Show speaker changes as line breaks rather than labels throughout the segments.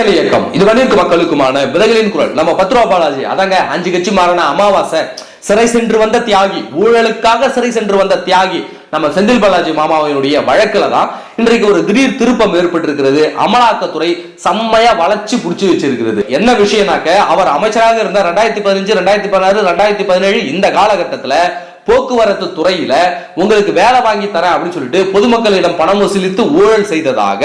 விதைகள் இயக்கம். இது வன்னிற்கு மக்களுக்குமான விதைகளின் குரல். நம்ம பத்து ரூபா பாலாஜி அதாங்க அஞ்சு கட்சி மாறின அமாவாசை. சிறை சென்று வந்த தியாகி ஊழலுக்காக சிறை சென்று வந்த தியாகி நம்ம செந்தில் பாலாஜி மாமாவினுடைய வழக்குல தான் இன்றைக்கு ஒரு திடீர் திருப்பம் ஏற்பட்டிருக்கிறது. அமலாக்கத்துறை செம்மையா வளர்ச்சி புடிச்சு வச்சிருக்கிறது. என்ன விஷயம்னாக்க அவர் அமைச்சராக இருந்த ரெண்டாயிரத்தி பதினஞ்சு ரெண்டாயிரத்தி பதினாறு ரெண்டாயிரத்தி பதினேழு இந்த காலகட்டத்துல போக்குவரத்து துறையில உங்களுக்கு வேலை வாங்கி தரேன் அப்படின்னு சொல்லிட்டு பொதுமக்களிடம் பணம் வசூலித்து ஊழல் செய்ததாக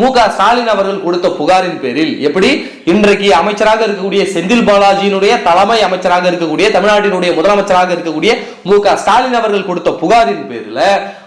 மு க. ஸ்டாலின் அவர்கள் கொடுத்த புகாரின் பேரில் எப்படி? இன்றைக்கு அமைச்சராக இருக்கக்கூடிய செந்தில் பாலாஜியினுடைய தலைமை அமைச்சராக இருக்கக்கூடிய தமிழ்நாட்டினுடைய முதலமைச்சராக இருக்கக்கூடிய மு க. ஸ்டாலின் அவர்கள் கொடுத்த புகாரின் பேரில்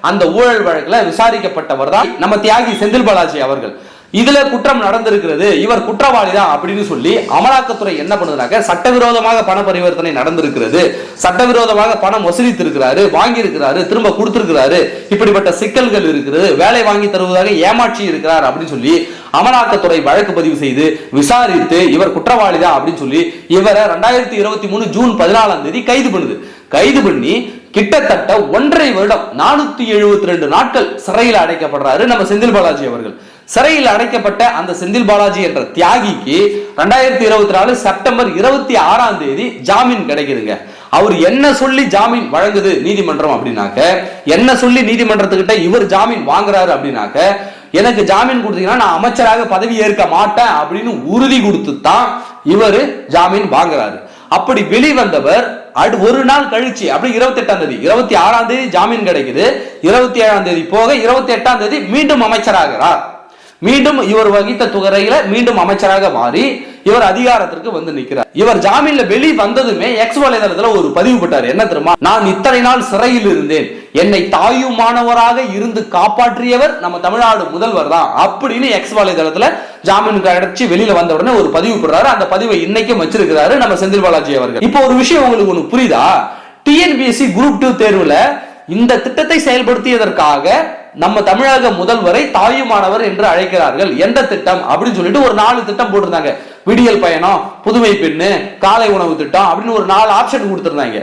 அந்த ஊழல் வழக்குல விசாரிக்கப்பட்டவர் தான் நம்ம தியாகி செந்தில் பாலாஜி அவர்கள். இதுல குற்றம் நடந்திருக்கிறது. இவர் குற்றவாளி தான் அப்படின்னு சொல்லி அமலாக்கத்துறை என்ன பண்ணுறாங்க சட்டவிரோதமாக பண பரிவர்த்தனை நடந்திருக்கிறது. சட்டவிரோதமாக பணம் வசூலித்திருக்கிறாரு வாங்கி இருக்கிறாரு திரும்ப கொடுத்திருக்கிறாரு. இப்படிப்பட்ட சிக்கல்கள் இருக்கிறது. வேலை வாங்கி தருவதாக ஏமாற்றி இருக்கிறார் அப்படின்னு சொல்லி அமலாக்கத்துறை வழக்கு பதிவு செய்து விசாரித்து இவர் குற்றவாளி தான் அப்படின்னு சொல்லி இவரை ரெண்டாயிரத்தி இருபத்தி மூணு ஜூன் பதினாலாம் தேதி கைது பண்ணுது. கைது பண்ணி கிட்டத்தட்ட ஒன்றரை வருடம் நானூத்தி எழுபத்தி ரெண்டு நாட்கள் சிறையில் அடைக்கப்படுறாரு நம்ம செந்தில் பாலாஜி அவர்கள். சிறையில் அடைக்கப்பட்ட அந்த செந்தில் பாலாஜி என்ற தியாகிக்கு ரெண்டாயிரத்தி இருபத்தி நாலு செப்டம்பர் இருபத்தி ஆறாம் தேதி ஜாமீன் கிடைக்குதுங்க. அவர் என்ன சொல்லி ஜாமீன் வழங்குது நீதிமன்றம் அப்படின்னாக்க என்ன சொல்லி நீதிமன்றத்துக்கிட்ட இவர் ஜாமீன் வாங்குறாரு அப்படின்னாக்க எனக்கு ஜாமீன் கொடுத்தீங்கன்னா நான் அமைச்சராக பதவி ஏற்க மாட்டேன் அப்படின்னு உறுதி கொடுத்து தான் இவர் ஜாமீன் வாங்குறாரு. அப்படி வெளிவந்தவர் அடு ஒரு நாள் கழிச்சு அப்படி இருபத்தி எட்டாம் தேதி இருபத்தி ஆறாம் தேதி ஜாமீன் கிடைக்குது. இருபத்தி ஏழாம் தேதி போக இருபத்தி எட்டாம் தேதி மீண்டும் அமைச்சராகிறார். மீண்டும் இவர் வகித்த துறையில மீண்டும் அமைச்சராக மாறி இவர் அதிகாரத்திற்கு வந்து நிற்கிறார். இவர் ஜாமீன்ல வெளி வந்ததுமே எக்ஸ் வலைதளத்துல ஒரு பதிவு போட்டார். என்ன தெரியுமா? நான் இத்தனை நாள் சிறையில் இருந்தேன். என்னை தாயுமானவராக இருந்து காப்பாற்றியவர் நம்ம தமிழ்நாடு முதல்வர் தான். அப்படின்னு எக்ஸ் வலைதளத்துல ஜாமீன் கிடைச்சி வெளியில வந்த உடனே ஒரு பதிவு போடுறாரு. அந்த பதிவை இன்னைக்கும் வச்சிருக்கிறாரு நம்ம செந்தில் பாலாஜி அவர்கள். இப்போ ஒரு விஷயம் உங்களுக்கு ஒண்ணு புரியுதா? டிஎன்பிஎஸ்சி குரூப் டூ தேர்வுல இந்த திட்டத்தை செயல்படுத்தியதற்காக நம்ம தமிழக முதல்வரை தாயுமானவர் என்று அழைக்கிறார்கள். எந்த திட்டம்? அப்படின்னு சொல்லிட்டு ஒரு நாலு திட்டம் போட்டிருந்தாங்க. விடியல் பயணம் புதுமை பெண்ணு காலை உணவு திட்டம் அப்படின்னு ஒரு நாலு ஆப்ஷன் கொடுத்திருந்தாங்க.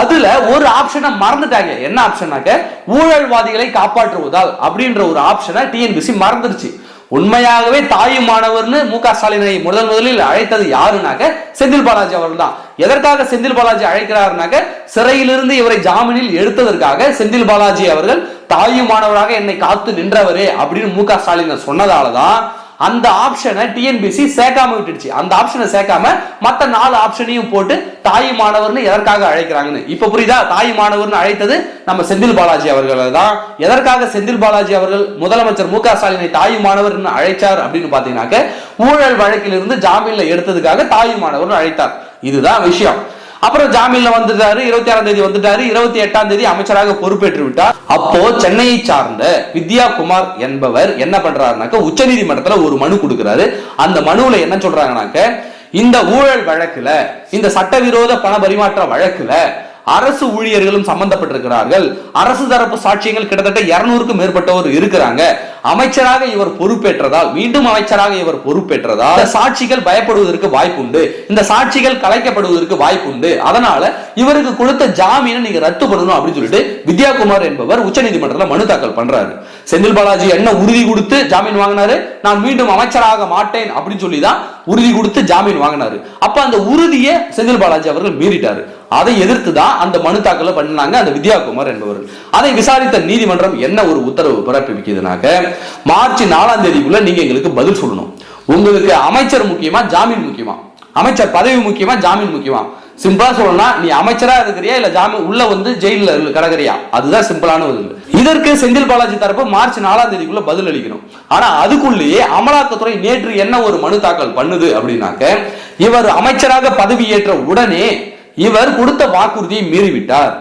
அதுல ஒரு ஆப்ஷனை மறந்துட்டாங்க. என்ன ஆப்ஷனாக்க ஊழல்வாதிகளை காப்பாற்றுவதால் அப்படின்ற ஒரு ஆப்ஷனை டிஎன்பிசி மறந்துருச்சு உண்மையாகவே தாயுமானவர்னு மு க ஸ்டாலினை முதல் முதலில் அழைத்தது யாருனாக்க செந்தில் பாலாஜி அவர்கள் தான். எதற்காக செந்தில் பாலாஜி அழைக்கிறாருனாக்க சிறையிலிருந்து இவரை ஜாமீனில் எடுத்ததற்காக செந்தில் பாலாஜி அவர்கள் தாயுமானவராக என்னை காத்து நின்றவரே அப்படின்னு மு க. ஸ்டாலின் சொன்னதாலதான் அந்த ஆப்ஷனை டிஎன்பிசி சேர்க்காம விட்டுடுச்சு. அந்த ஆப்ஷனை சேர்க்காம மத்த நாலு ஆப்ஷனையும் போட்டு தாய் மாணவர்னு எதற்காக அழைக்கிறாங்கன்னு. இப்ப புரியுதா? தாய் மாணவர்னு அழைத்தது நம்ம செந்தில் பாலாஜி அவர்கள் தான். எதற்காக செந்தில் பாலாஜி அவர்கள் முதலமைச்சர் மு க. ஸ்டாலினை தாய் மாணவர் அழைச்சார் அப்படின்னு பாத்தீங்கன்னாக்க ஊழல் வழக்கிலிருந்து ஜாமீன்ல எடுத்ததுக்காக தாய் மாணவர்னு அழைத்தார். இதுதான் விஷயம். அப்புறம் ஜாமீன்ல வந்துட்டாரு இருபத்தி ஆறாம் தேதி வந்துட்டாரு இருபத்தி எட்டாம் தேதி அமைச்சராக பொறுப்பேற்று விட்டார். அப்போ சென்னையை சார்ந்த வித்யா குமார் என்பவர் என்ன பண்றாருனாக்க உச்சநீதிமன்றத்துல ஒரு மனு கொடுக்கிறாரு. அந்த மனுவில என்ன சொல்றாங்கனாக்க இந்த ஊழல் வழக்குல இந்த சட்டவிரோத பண பரிமாற்ற வழக்குல அரசு ஊழியர்களும் சம்பந்தப்பட்டிருக்கிறார்கள். அரசு தரப்பு சாட்சியங்கள் கிட்டத்தட்ட இருநூறுக்கும் மேற்பட்டவர் இருக்கிறாங்க. அமைச்சராக இவர் பொறுப்பேற்றதால் மீண்டும் அமைச்சராக இவர் பொறுப்பேற்றதால் சாட்சிகள் பயப்படுவதற்கு வாய்ப்புண்டு. இந்த சாட்சிகள் கலைக்கப்படுவதற்கு வாய்ப்புண்டு. அதனால இவருக்கு கொடுத்த ஜாமீனை நீங்க ரத்து பண்ணணும் அப்படின்னு சொல்லிட்டு வித்யாகுமார் என்பவர் உச்சநீதிமன்றத்தில் மனு தாக்கல் பண்றாரு. செந்தில் பாலாஜி என்ன உறுதி கொடுத்து ஜாமீன் வாங்கினாரு? நான் மீண்டும் அமைச்சராக மாட்டேன் அப்படின்னு சொல்லி தான் உறுதி கொடுத்து ஜாமீன் வாங்கினாரு. அப்ப அந்த உறுதியை செந்தில் பாலாஜி அவர்கள் மீறிட்டாரு. அதை எதிர்த்து தான் அந்த மனு தாக்கல பண்ணாங்க அந்த வித்யாகுமார் என்பவர்கள் அதை விசாரித்த நீதிமன்றம் என்ன ஒரு உத்தரவு பிறப்பிக்குதுனாக்க மார்ச் நாலாம் தேதிக்குள்ள நீங்க எங்களுக்கு பதில் சொல்லணும். உங்களுக்கு அமைச்சர் முக்கியமா ஜாமீன் முக்கியமா? அமைச்சர் பதவி முக்கியமா ஜாமீன் முக்கியமா? சிம்பிளா சொல்லணும்னா நீ அமைச்சரா இருக்கிறியா இல்ல ஜாமீன் உள்ள வந்து ஜெயில கிடக்குறியா? அதுதான் சிம்பிளான பதில். இதற்கு செந்தில் பாலாஜி தரப்பு மார்ச் நாலாம் தேதிக்குள்ள பதில் அளிக்கணும். ஆனா அதுக்குள்ளேயே அமலாக்கத்துறை நேற்று என்ன ஒரு மனு தாக்கல் பண்ணுது அப்படின்னாக்க இவர் அமைச்சராக பதவி ஏற்ற உடனே இவர் கொடுத்த வாக்குறுதியை மீறிவிட்டார்.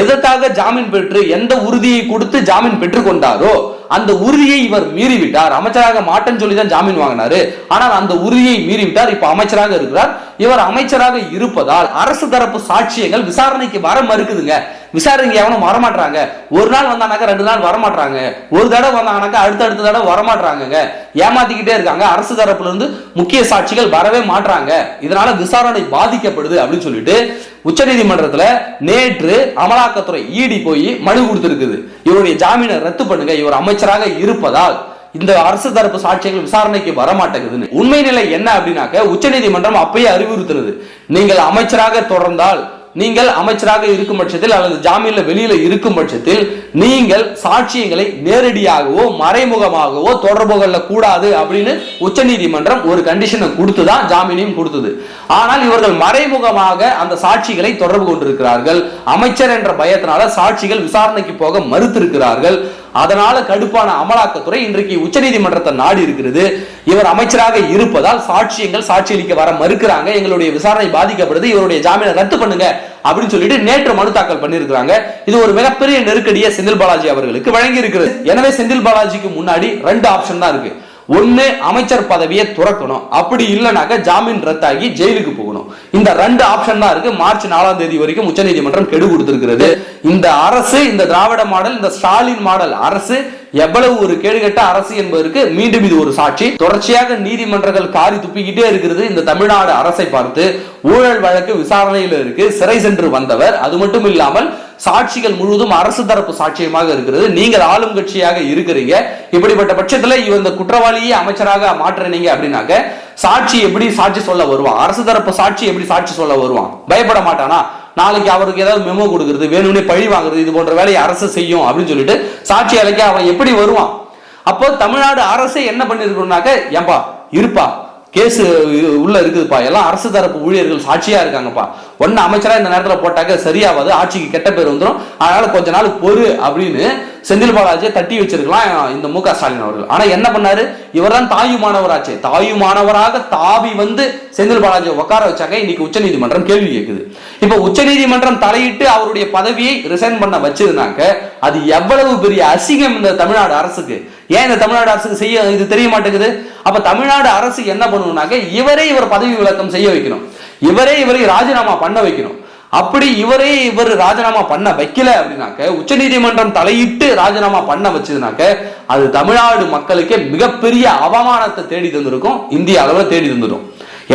எதற்காக ஜாமீன் பெற்று எந்த உறுதியை கொடுத்து ஜாமீன் பெற்றுக் கொண்டாரோ அந்த உறுதியை இவர் மீறிவிட்டார். அமைச்சராக மாட்டேன்னு சொல்லி தான் ஜாமீன் வாங்கினாரு. ஆனால் அந்த உறுதியை மீறிவிட்டார். இப்ப அமைச்சராக இருக்கிறார். இவர் அமைச்சராக இருப்பதால் அரசு தரப்பு சாட்சியங்கள் விசாரணைக்கு வர மறுக்குதுங்க. விசாரணைக்கு எவனும் வரமாட்டாங்க ஒரு நாள் வந்தானாக்கா ரெண்டு நாள் வரமாட்டாங்க ஒரு தடவை வந்தாங்கனாக்கா அடுத்த அடுத்த தடவை வரமாட்டாங்க ஏமாத்திக்கிட்டே இருக்காங்க. அரசு தரப்புல இருந்து முக்கிய சாட்சிகள் வரவே மாட்டாங்க இதனால விசாரணை பாதிக்கப்படுது அப்படின்னு சொல்லிட்டு உச்சநீதிமன்றத்துல நேற்று அமலாக்கத்துறை ஈடி போய் மனு கொடுத்திருக்குது. இவருடைய ஜாமீனை ரத்து பண்ணுங்க. இவர் அமைச்சராக இருப்பதால் இந்த அரசு தரப்பு சாட்சியங்கள் விசாரணைக்கு வரமாட்டேங்குதுன்னு. உண்மை நிலை என்ன அப்படின்னாக்க உச்சநீதிமன்றம் அப்பயே அறிவுறுத்துறது நீங்கள் அமைச்சராக தொடர்ந்தால் நீங்கள் அமைச்சராக இருக்கும் பட்சத்தில் அல்லது ஜாமீன்ல வெளியில இருக்கும் பட்சத்தில் நீங்கள் சாட்சியங்களை நேரடியாகவோ மறைமுகமாகவோ தொடர்பு கொள்ள கூடாது அப்படின்னு உச்சநீதிமன்றம் ஒரு கண்டிஷனை கொடுத்துதான் ஜாமீனையும் கொடுத்தது. ஆனால் இவர்கள் மறைமுகமாக அந்த சாட்சிகளை தொடர்பு கொண்டிருக்கிறார்கள். அமைச்சர் என்ற பயத்தினால சாட்சிகள் விசாரணைக்கு போக மறுத்திருக்கிறார்கள். அதனால கடுப்பான அமலாக்கத்துறை இன்றைக்கு உச்சநீதிமன்றத்தை நாடி இருக்கிறது. இவர் அமைச்சராக இருப்பதால் சாட்சியங்கள் சாட்சி அளிக்க வர மறுக்கிறாங்க. எங்களுடைய விசாரணை பாதிக்கப்படுது. இவருடைய ஜாமீனை ரத்து பண்ணுங்க அப்படின்னு சொல்லிட்டு நேற்று மனு தாக்கல் பண்ணியிருக்கிறாங்க. இது ஒரு மிகப்பெரிய நெருக்கடியை செந்தில் பாலாஜி அவர்களுக்கு வழங்கி இருக்கிறது எனவே செந்தில் பாலாஜிக்கு முன்னாடி ரெண்டு ஆப்ஷன் தான் இருக்கு. ஒன்னு அமைச்சர் பதவியை துறக்கணும். அப்படி இல்லைனாக்க ஜாமீன் ரத்தாகி ஜெயிலுக்கு போகணும். இந்த ரெண்டு ஆப்ஷன் தான் இருக்கு. மார்ச் நாலாம் தேதி வரைக்கும் உச்சநீதிமன்றம் கெடு கொடுத்திருக்கிறது. இந்த அரசு இந்த திராவிட மாடல் இந்த ஸ்டாலின் மாடல் அரசு எவ்வளவு ஒரு கேடுகட்ட அரசு என்பதற்கு மீண்டும் இது ஒரு சாட்சி. தொடர்ச்சியாக நீதிமன்றங்கள் காரி துப்பிக்கிட்டே இருக்கிறது. இந்த தமிழ்நாடு அரசை பார்த்து ஊழல் வழக்கு விசாரணையில் இருக்கு. சிறை சென்று வந்தவர். அது மட்டும் இல்லாமல் சாட்சிகள் முழுவதும் அரசு தரப்பு சாட்சியமாக இருக்கிறது. நீங்கள் ஆளும் கட்சியாக இருக்கிறீங்க. இப்படிப்பட்ட பட்சத்துல இவ இந்த குற்றவாளியை அமைச்சராக மாற்றினீங்க அப்படின்னாக்க சாட்சி எப்படி சாட்சி சொல்ல வருவான்? அரசு தரப்பு சாட்சி எப்படி சாட்சி சொல்ல வருவான்? பயப்பட மாட்டானா? நாளைக்கு அவருக்கு ஏதாவது மெமோ கொடுக்கறது வேணும்னே பழி வாங்குறது இது போன்ற வேலையை அரசு செய்யும் அப்படின்னு சொல்லிட்டு சாட்சி அழைக்க அவன் எப்படி வருவான்? அப்போ தமிழ்நாடு அரசே என்ன பண்ணிருக்கணும்னாக்க ஏன்பா இருப்பா. கேஸ் உள்ள இருக்குதுப்பா. எல்லாம் அரசு தரப்பு ஊழியர்கள் சாட்சியா இருக்காங்கப்பா. ஒன்னு அமைச்சரா இந்த நேரத்தில் போட்டாக்க சரியாவாது ஆட்சிக்கு கெட்ட பேர் வந்துடும் அதனால கொஞ்ச நாள் பொறு அப்படின்னு செந்தில் பாலாஜியை தட்டி வச்சிருக்கலாம் இந்த மு க ஸ்டாலின் அவர்கள். ஆனா என்ன பண்ணாரு? இவர்தான் தாயுமானவராச்சே தாயுமானவராக தாவி வந்து செந்தில் பாலாஜியை உட்கார வச்சாங்க இன்னைக்கு உச்சநீதிமன்றம் கேள்வி கேட்குது இப்ப உச்சநீதிமன்றம் தலையிட்டு அவருடைய பதவியை ரிசைன் பண்ண வச்சதுனாக்க அது எவ்வளவு பெரிய அசிங்கம் இந்த தமிழ்நாடு அரசுக்கு. ஏன் இந்த தமிழ்நாடு அரசுக்கு செய்ய இது தெரிய மாட்டேங்குது? அப்ப தமிழ்நாடு அரசு என்ன பண்ணணும்னாக்க இவரே இவர் பதவி விளக்கம் செய்ய வைக்கணும். இவரே இவரை ராஜினாமா பண்ண வைக்கணும். அப்படி இவரே இவர் ராஜினாமா பண்ண வைக்கல அப்படின்னாக்க உச்சநீதிமன்றம் தலையிட்டு ராஜினாமா பண்ண வச்சதுனாக்க அது தமிழ்நாடு மக்களுக்கே மிகப்பெரிய அவமானத்தை தேடி தந்திருக்கும். இந்திய அளவில் தேடி தந்துடும்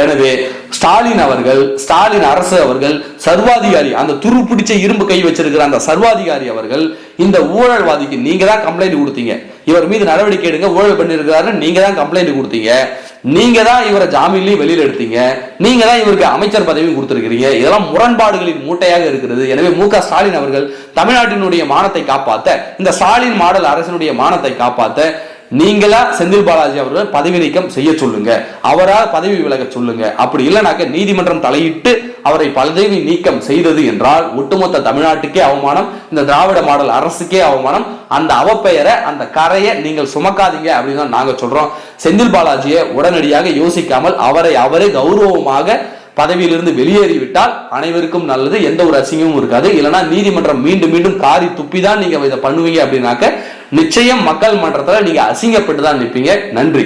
எனவே ஸ்டாலின் அவர்கள் ஸ்டாலின் அரசு அவர்கள் சர்வாதிகாரி அந்த துரு பிடிச்ச இரும்பு கை வச்சிருக்கிற அந்த சர்வாதிகாரி அவர்கள் இந்த ஊழல்வாதிக்கு நீங்க தான் கம்ப்ளைண்ட் கொடுத்தீங்க. இவர் மீது நடவடிக்கை எடுங்க ஊழல் பண்ணிருக்காருன்னு நீங்க தான் கம்ப்ளைண்ட் கொடுத்தீங்க. நீங்க தான் இவரை ஜாமீன்லையும் வெளியில எடுத்தீங்க. நீங்க தான் இவருக்கு அமைச்சர் பதவியும் கொடுத்துருக்கிறீங்க. இதெல்லாம் முரண்பாடுகளின் மூட்டையாக இருக்கிறது எனவே மு ஸ்டாலின் அவர்கள் தமிழ்நாட்டினுடைய மானத்தை காப்பாத்த இந்த ஸ்டாலின் மாடல் அரசினுடைய மானத்தை காப்பாத்த நீங்களா செந்தில் பாலாஜி அவர்கள் பதவி நீக்கம் செய்ய சொல்லுங்க. அவரா பதவி விலக சொல்லுங்க. அப்படி இல்லைனாக்க நீதிமன்றம் தலையிட்டு அவரை பதவி நீக்கம் செய்தது என்றால் ஒட்டுமொத்த தமிழ்நாட்டுக்கே அவமானம் இந்த திராவிட மாடல் அரசுக்கே அவமானம். அந்த அவப்பெயரை அந்த கரையை நீங்கள் சுமக்காதீங்க அப்படின்னு தான் நாங்க சொல்றோம். செந்தில் பாலாஜியை உடனடியாக யோசிக்காமல் அவரை அவரே கௌரவமாக பதவியிலிருந்து வெளியேறிவிட்டால் அனைவருக்கும் நல்லது எந்த ஒரு அசிங்கமும் இருக்காது. இல்லைன்னா நீதிமன்றம் மீண்டும் மீண்டும் காரி துப்பி தான் நீங்க இதை பண்ணுவீங்க அப்படின்னாக்க நிச்சயம் மக்கள் மன்றத்தில் நீங்க அசிங்கப்பட்டு தான் நிற்பீங்க. நன்றி.